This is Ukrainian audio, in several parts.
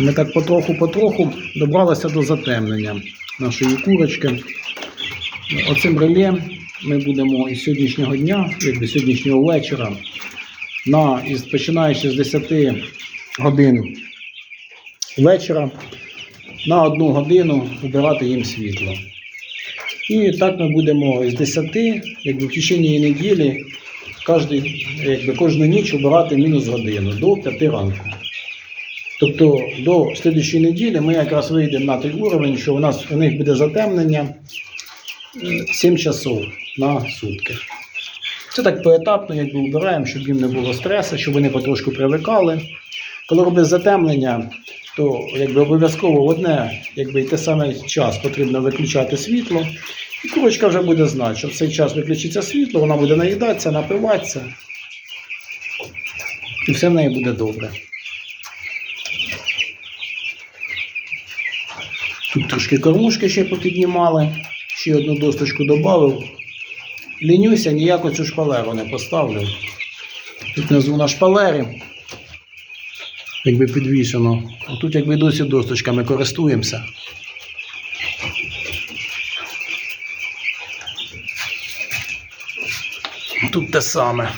Ми так потроху-потроху добралися до затемнення нашої курочки. Оцим реле ми будемо із сьогоднішнього дня, якби сьогоднішнього вечора, на, із, починаючи з 10 годин вечора, на одну годину вбирати їм світло. І так ми будемо з 10, якби в течение неділі, кожну ніч обирати мінус годину до 5 ранку. Тобто до слідчої неділі ми якраз вийдемо на той уровень, що у нас у них буде затемнення е, 7 часов на сутки. Це так поетапно, якби вбираємо, щоб їм не було стресу, щоб вони потрошку привикали. Коли робить затемнення, то якби обов'язково одне, якби і те саме час потрібно виключати світло. І курочка вже буде знати, що в цей час виключиться світло, вона буде наїдатися, напиватися. І все в неї буде добре. Тут трошки кормушки ще попіднімали, ще одну досточку додав. Лінюся, ніяку цю шпалеру не поставлю. Тут внизу на шпалері, якби підвішено. А тут якби досі досточками користуємося. Тут те саме.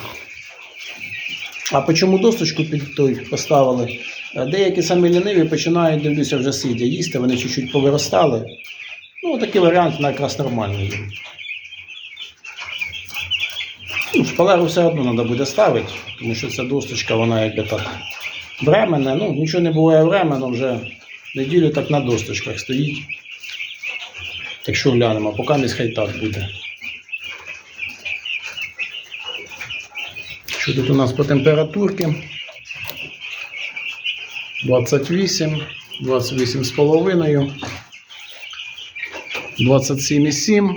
А по чому досточку під той поставили? Е, Деякі самі ліниві починають, дивлюся, вже сидя їсти, вони чуть-чуть повиростали. Ну, такий варіант якраз нормальний. Ну, шпалеру все одно треба буде ставити, тому що ця досточка, вона якби так временна. Ну, нічого не буває временно, вже неділю так на досточках стоїть. Так що глянемо, поки не хай так буде. Що тут у нас по температурці? 28, 28 з половиною, 27,7.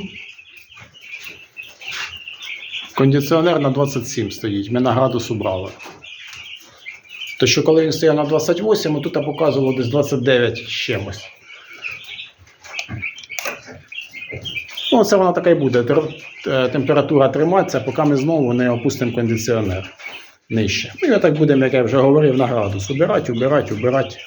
Кондиціонер на 27 стоїть. Ми на градус убрали. То що коли він стояв на 28, тут показувало десь 29 з чимось. Ну, це вона така й буде. Е, Температура триматися, поки ми знову не опустимо кондиціонер нижче. Ну, я так будемо, як я вже говорив, на градус. Убирати, убирати, убирати.